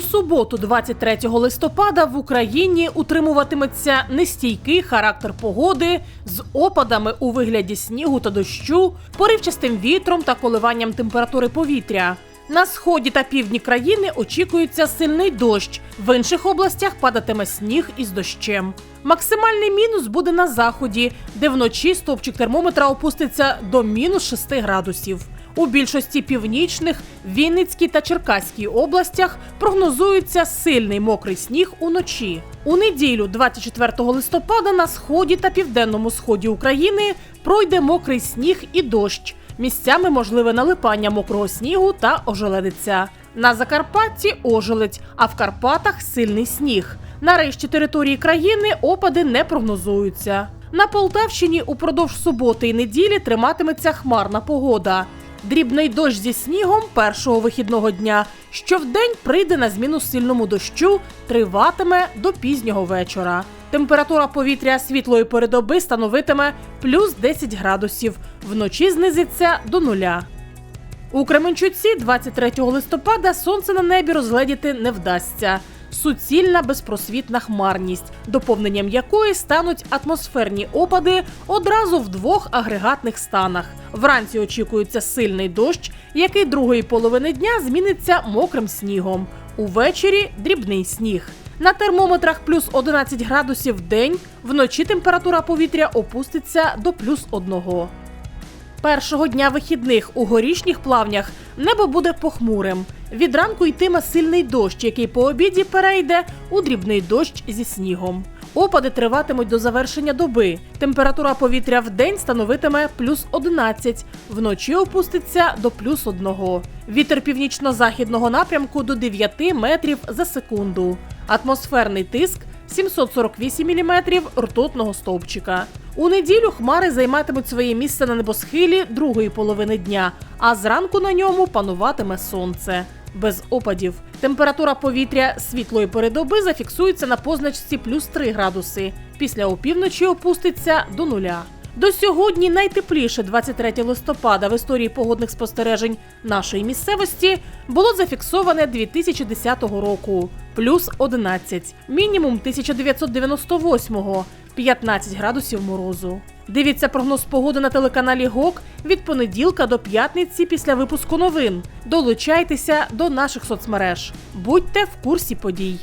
суботу, 23 листопада, в Україні утримуватиметься нестійкий характер погоди з опадами у вигляді снігу та дощу, поривчастим вітром та коливанням температури повітря. На сході та півдні країни очікується сильний дощ. В інших областях падатиме сніг із дощем. Максимальний мінус буде на заході, де вночі стовпчик термометра опуститься до мінус 6 градусів. У більшості північних, Вінницькій та Черкаській областях прогнозується сильний мокрий сніг уночі. У неділю, 24 листопада, на сході та південному сході України пройде мокрий сніг і дощ. Місцями можливе налипання мокрого снігу та ожеледиця. На Закарпатті ожеледь, а в Карпатах сильний сніг. На решті території країни опади не прогнозуються. На Полтавщині упродовж суботи і неділі триматиметься хмарна погода. Дрібний дощ зі снігом першого вихідного дня, що вдень прийде на зміну сильному дощу, триватиме до пізнього вечора. Температура повітря світлої передоби становитиме плюс 10 градусів, вночі знизиться до нуля. У Кременчуці 23 листопада сонце на небі розгледіти не вдасться. Суцільна безпросвітна хмарність, доповненням якої стануть атмосферні опади одразу в двох агрегатних станах. Вранці очікується сильний дощ, який другої половини дня зміниться мокрим снігом. Увечері дрібний сніг. На термометрах плюс 11 градусів в день, вночі температура повітря опуститься до плюс одного. Першого дня вихідних у горішніх плавнях небо буде похмурим. Від ранку йтиме сильний дощ, який по обіді перейде у дрібний дощ зі снігом. Опади триватимуть до завершення доби. Температура повітря в день становитиме плюс 11, вночі опуститься до плюс 1. Вітер північно-західного напрямку до 9 метрів за секунду. Атмосферний тиск 748 мм ртутного стовпчика. У неділю хмари займатимуть своє місце на небосхилі другої половини дня, а зранку на ньому пануватиме сонце. Без опадів. Температура повітря світлої передоби зафіксується на позначці плюс 3 градуси. Після опівночі опуститься до нуля. До сьогодні найтепліше 23 листопада в історії погодних спостережень нашої місцевості було зафіксоване 2010 року плюс 11, мінімум 1998 15 градусів морозу. Дивіться прогноз погоди на телеканалі ГОК від понеділка до п'ятниці після випуску новин. Долучайтеся до наших соцмереж. Будьте в курсі подій.